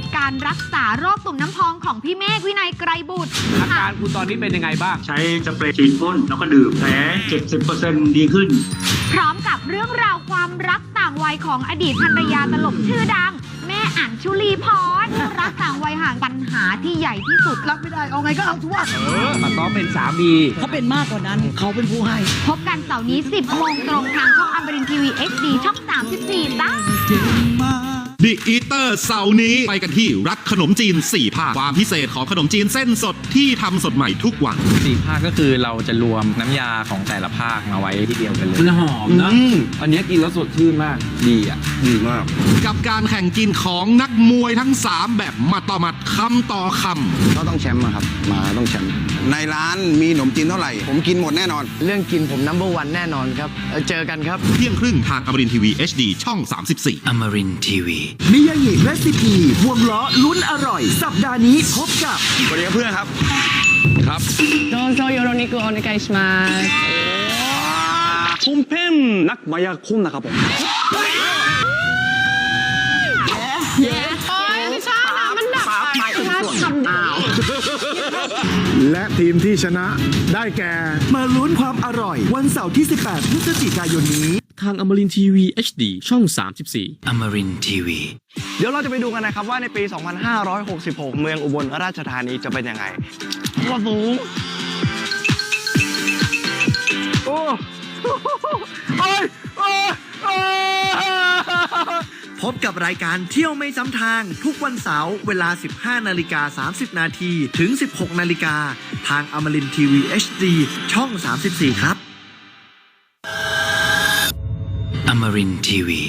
ตการรักษาโรคตุ่มน้ำพองของพี่เมฆวินัยไกรบุตรอาการคุณตอนนี้เป็นยังไงบ้าง ใช้สเปรย์ฉีดพ่นแล้วก็ดื่มแผล70%ดีขึ้น พร้อมกับเรื่องราวความรักต่างวัยของอดีตภรรยาตลกชื่อดัง แม่อั๋นชุลีพรรักต่างวัยห่างปัญหาที่ใหญ่ที่สุด รับไม่ได้ เอาไงก็เอาทุกวันเออมาต้อเป็นสามี เขาเป็นมากกว่านั้น เขาเป็นผู้ให้ พบกันเสาร์นี้ 10โมงตรงทางช่องอมรินทีวี HD ช่อง 34จ้าดิอีเตอร์เสาร์นี้ไปกันที่รักขนมจีน 4 ภาค ความพิเศษของขนมจีนเส้นสดที่ทำสดใหม่ทุกวัน สี่ภาคก็คือเราจะรวมน้ำยาของแต่ละภาคมาไว้ที่เดียวกันเลย มันหอมนะอันนี้กินแล้วสดชื่นมาก ดีอะ ดีมาก กับการแข่งกินของนักมวยทั้ง 3 แบบหมัดต่อหมัดคำต่อคก็ต้องแชมป์อะครับ มาต้องแชมป์ ในร้านมีขนมจีนเท่าไหร่ ผมกินหมดแน่นอน เรื่องกินผมนัมเบอร์วันแน่นอนครับเจอกันครับ เที่ยงครึ่งทางอมรินทีวี HD ช่อง 34อมรินทีวีมิยางิเรซิปีวงล้อลุ้นอร่อย สัปดาห์นี้พบกับสวัสดีครับเพื่อนครับครับโดนโซโยโรนิกุโอนิกาอิชมาสผมเพ็นนักมายาคุณนะครับผม และทีมที่ชนะได้แก่ มาลุ้นความอร่อย วันเสาร์ที่ 18 พฤศจิกายนนี้ ทางอมรินทีวี HD ช่อง 34 Amarin Tiwi เดี๋ยวเราจะไปดูกันนะครับว่าในปี 2566 เมืองอุบลราชธานีจะเป็นยังไงว้าวสูงโอ้โอ้ยโอ้ย บกับรายการเที่ยวไม่ซ้ำทาง ทุกวันเสาร์เวลา 15 นาฬิกา 30 นาทีถึง 16 นาฬิกา ทางอมรินทีวี HD ช่อง 34 ครับอมรินทีวี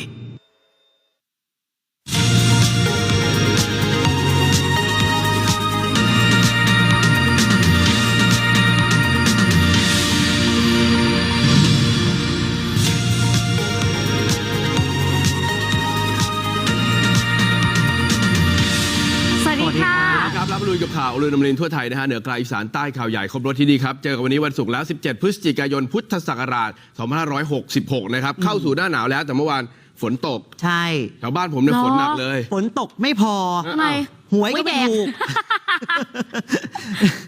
ครับรับลุยกับข่าวลุยนำรินทร์ทั่วไทยนะฮะเหนือกลางอีสานใต้ข่าวใหญ่ครบรถที่นี่ครับ เจอกันวันนี้วันศุกร์แล้ว 17 พฤศจิกายนพุทธศักราช 2566 นะครับ เข้าสู่หน้าหนาวแล้วแต่เมื่อวานฝนตกใช่ แถวบ้านผมเนี่ยหรอฝนหนักเลย ฝนตกไม่พอ ทำไม หวยก็ไม่ถูก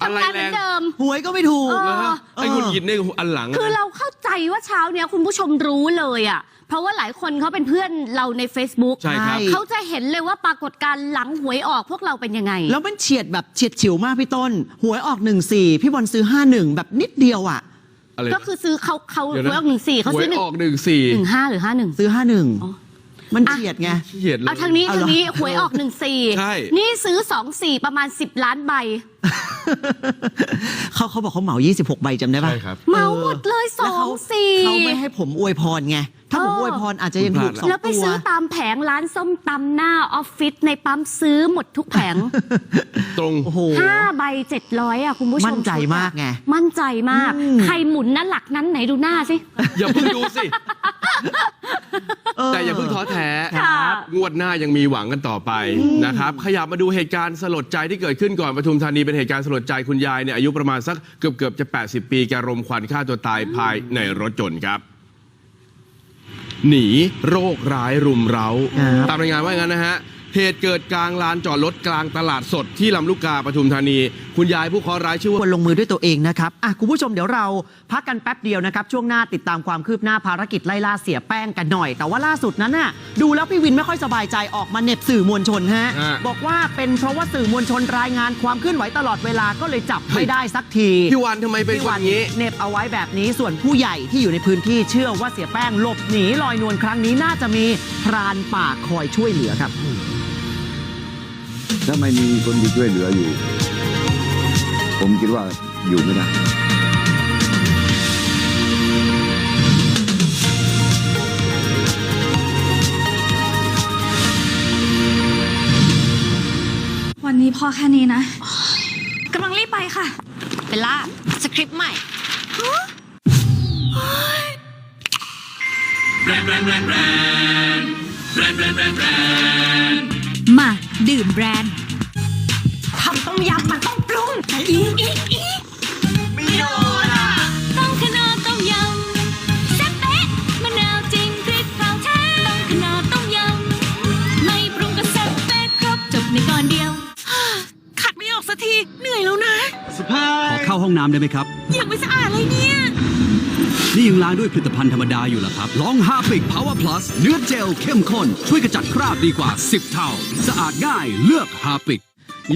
อะไรทำงานเหแรมืองนเดิม หวยก็ไม่ถูก เออ นะฮะไอ้คุณยินเนี่ยอันหลังอะคือเราเข้าใจว่าเช้าเนี้ยคุณผู้ชมรู้เลยอะ เพราะว่าหลายคนเขาเป็นเพื่อนเราใน Facebook ใช่ครับใช่เขาจะเห็นเลยว่าปรากฏการณ์หลังหวยออกพวกเราเป็นยังไง แล้วมันเฉียดแบบเฉียดฉิวมากพี่ต้น หวยออก14พี่บอลซื้อ51แบบนิดเดียวอะ อะไรก็คือซื้อเขาเขาหเดี๋วยยวนะออกหนึ่งสี่เขาหวซื้ยอหนึ่งออกหนึ่งสี่หนึ่งห้าหรือห้าหนึ่ง ซื้ออ๋อ51 มันเฉียดไงเขียดเลย เอาทางนี้เอาเหรอ ทางนี้หวยออกหนึ่งสี่ใช่ นี่ซื้อสองสี่ประมาณสิบล้านใบ เขาเขาบอกเขาเหมา 26 ใบจำได้ปะใช่ครับเหมาหมดเลยสแล้วอเขางสี่ เขาไม่ให้ผมอวยพรไง ถ้าผมเออ อวยพรอาจจะยังถูกสองแล้วไปตัวซื้อตามแผงร้านส้มตำหน้าออฟฟิศในปั๊มซื้อหมดทุกแผงตรง โอ้โห ห้าใบเจ็ดร้อยอะคุณผู้ชมมั่นใจมากไง มั่นใจมากอืมใครหมุนนั้นหลักนั้นไหนดูหน้าสิ อย่าเพิ่งดูสิเออ แต่อย่าเพิ่งท้อแท้ครับงวดหน้ายังมีหวังกันต่อไปนะครับ ขยับมาดูเหตุการณ์สลดใจที่เกิดขึ้นก่อนปทุมธานีเป็นเหตุการณ์สลดใจคุณยายเนี่ยอายุประมาณสักเกือบเกือบๆจะ 80 ปีแกรมควันฆ่าตัวตายภายในรถยนต์ครับ หนีโรคร้ายรุมเร้าครับตามรายงานว่าอย่างนั้นนะฮะ เหตุเกิดกลางลานจอดรถกลางตลาดสดที่ลำลูกกาปทุมธานี คุณยายผู้เคราะห์ร้ายชื่อว่า ควรลงมือด้วยตัวเองนะครับอะคุณผู้ชมเดี๋ยวเราพักกันแป๊บเดียวนะครับ ช่วงหน้าติดตามความคืบหน้าภารกิจไล่ล่าเสียแป้งกันหน่อย แต่ว่าล่าสุดนั้นน่ะดูแล้วพี่วินไม่ค่อยสบายใจออกมาเหน็บสื่อมวลชนฮะฮะบอกว่าเป็นเพราะว่าสื่อมวลชนรายงานความเคลื่อนไหวตลอดเวลาก็เลยจับไม่ได้สักที พี่วันทำไมเป็นพี่คนวันอย่างนี้ เหน็บเอาไว้แบบนี้ส่วนผู้ใหญ่ที่อยู่ในพื้นที่เชื่อว่าเสียแป้งหลบหนีลอยนวลครั้งนี้น่าจะมีพรานป่าคอยช่วยเหลือครับ ถ้าไม่มีคนที่ช่วยเหลืออยู่ ผมคิดว่าอยู่ไม่ได้วันนี้พอแค่นี้นะกำลังรีบไปค่ะเบลล่าสคริปต์ใหม่มาดื่มแบรนด์ทำต้ม ยำมันต้องปรุงแต่อีอีอีไม่โดนอะต้องขนาดต้มยำแซ่บเป๊ะมะนาวจริงกรีดเผาแท้ต้องขนาดต้มยำไม่ปรุงก็แซ่บเป๊ะครบจบในก้อนเดียวขัดไม่ออกสักทีเหนื่อยแล้วนะสภาขอเข้าห้องน้ำได้ไหมครับ ยังไม่สะอาดเลยเนี่ยนี่ยังล้างด้วยผลิตภัณฑ์ธรรมดาอยู่ล่ะครับลองฮาปิกเพาเวอร์พลัสเนื้อเจลเข้มข้น ช่วยกระจัดคราบดีกว่า 10 เท่า สะอาดง่ายเลือกฮาปิก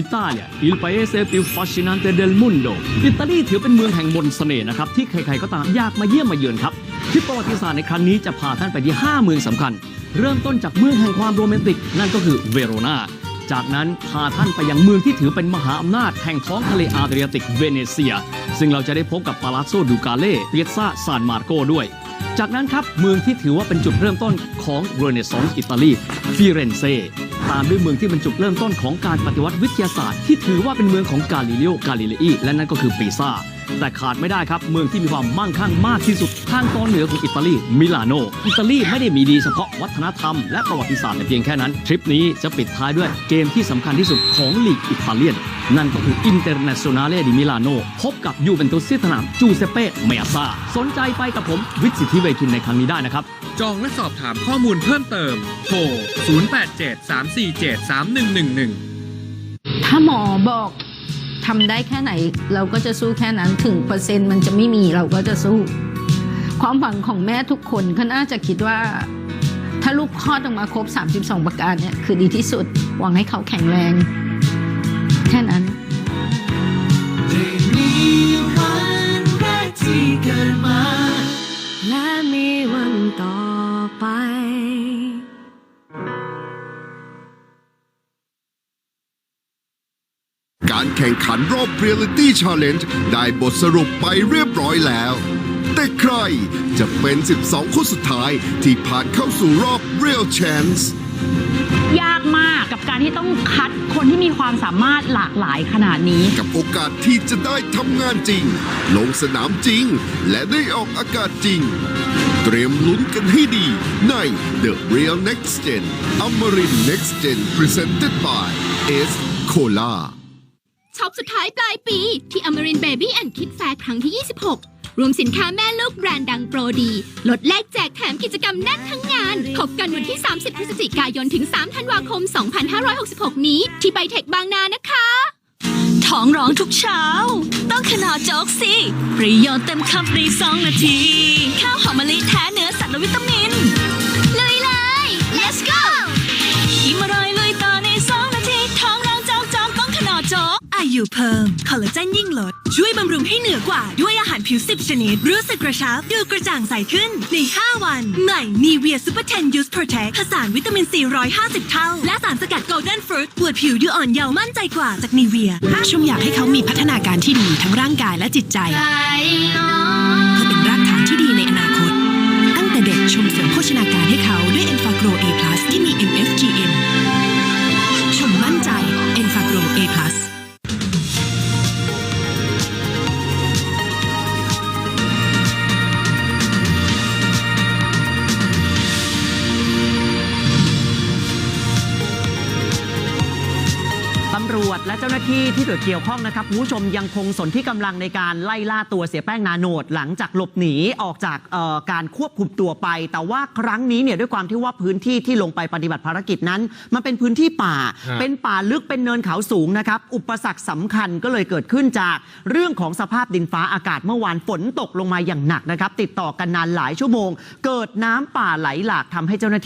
Italia il paese più affascinante del mondo อิตาลีถือเป็นเมืองแห่งมนต์เสน่ห์นะครับ ที่ใครๆก็ตามอยากมาเยี่ยมมาเยือนครับทริปประวัติศาสตร์ในครั้งนี้จะพาท่านไปที่ 5 เมืองสำคัญ เริ่มต้นจากเมืองแห่งความโรแมนติก นั่นก็คือเวโรนาจากนั้นพาท่านไปยังเมืองที่ถือเป็นมหาอำนาจแห่งท้องทะเลอาดริยติกเวเนเซีย ซึ่งเราจะได้พบกับปาลาโซดูกาเล่เปียซาซานมาร์โกด้วย จากนั้นครับเมืองที่ถือว่าเป็นจุดเริ่มต้นของเรเนซองส์อิตาลีฟิเรนเซ ตามด้วยเมืองที่เป็นจุดเริ่มต้นของการปฏิวัติวิทยาศาสตร์ ที่ถือว่าเป็นเมืองของกาลิเลโอกาลิเลอีและนั่นก็คือปีซ่า แต่ขาดไม่ได้ครับเมืองที่มีความมั่งคั่งมากที่สุดทางตอนเหนือของอิตาลีมิลานโนอิตาลีไม่ได้มีดีเฉพาะวัฒนธรรมและประวัติศาสตร์แต่เพียงแค่นั้น ทริปนี้จะปิดท้ายด้วยเกมที่สำคัญที่สุดของลีกอิตาเลียน นั่นก็คืออินเตอร์เนชั่นแนลดิมิลานโนพบกับยูเวนตุสที่สนามจูเซเป้เมอาซาสนใจไปกับผมวิทย์สิทธิเวคินในครั้งนี้ได้นะครับ จองและสอบถามข้อมูลเพิ่มเติมโทร 0873473111 ถ้าหมอบอก ทำได้แค่ไหน เราก็จะสู้แค่นั้นถึงเปอร์เซ็นต์มันจะไม่มีเราก็จะสู้ ความหวังของแม่ทุกคนก็น่าจะคิดว่า ถ้าลูกคลอดออกมาครบ 32 ประการเนี่ยคือดีที่สุดหวังให้เขาแข็งแรง แค่นั้นและมีวันต่อไป แข่งขันรอบ Reality Challenge ได้บทสรุปไปเรียบร้อยแล้ว แต่ใครจะเป็น 12 คนสุดท้ายที่ผ่านเข้าสู่รอบ Real Chance ยากมากกับการที่ต้องคัดคนที่มีความสามารถหลากหลายขนาดนี้ กับโอกาสที่จะได้ทำงานจริง ลงสนามจริง และได้ออกอากาศจริง เตรียมลุ้นกันให้ดี ใน The Real Next Gen Amarin Next Gen Presented by S Cola ช็อปสุดท้ายปลายปี ที่ Amarin Baby and Kid Fair ครั้งที่ 26 รวมสินค้าแม่ลูกแบรนด์ดังโปรดี ลดแลกแจกแถมกิจกรรมแน่นทั้งงาน พบกันวันที่ 30 พฤศจิกายนถึง 3 ธันวาคม 2566 นี้ ที่ไบเทคบางนานะคะ ท้องร้องทุกเช้า ต้องขนาโจ๊กสิ ประโยชน์เต็มคำใน2นาที ข้าวหอมมะลิแท้เนื้อสัตว์และวิตามิน ยูเพิ่มคอลลาเจนยิ่งลด ช่วยบำรุงให้เหนือกว่า ด้วยอาหารผิว 10 ชนิด รู้สึกกระชับ ดูกระจ่างใสขึ้น ใน 5 วัน ใหม่นีเวียซูเปอร์10 Use Protect ผสานวิตามิน 450 เท่า และสารสกัด Golden Fruit ปวดผิวดูอ่อนเยาว์มั่นใจกว่าจากนีเวียชมอยากให้เขามีพัฒนาการที่ดีทั้งร่างกายและจิตใจ และเจ้าหน้าที่ที่เกี่ยวข้องนะครับคุณผู้ชมยังคงสนที่กำลังในการไล่ล่าตัวเสียแป้งนาโนดหลังจากหลบหนีออกจากเอ่อการควบคุมตัวไป แต่ว่าครั้งนี้เนี่ยด้วยความที่ว่าพื้นที่ที่ลงไปปฏิบัติภารกิจนั้น มันเป็นพื้นที่ป่าฮะเป็นป่าลึกเป็นเนินเขาสูงนะครับ อุปสรรคสำคัญก็เลยเกิดขึ้นจากเรื่องของสภาพดินฟ้าอากาศเมื่อวานฝนตกลงมาอย่างหนักนะครับ ติดต่อกันนานหลายชั่วโมง เกิดน้ำป่าไหลหลากทำให้เจ้าหน้าที่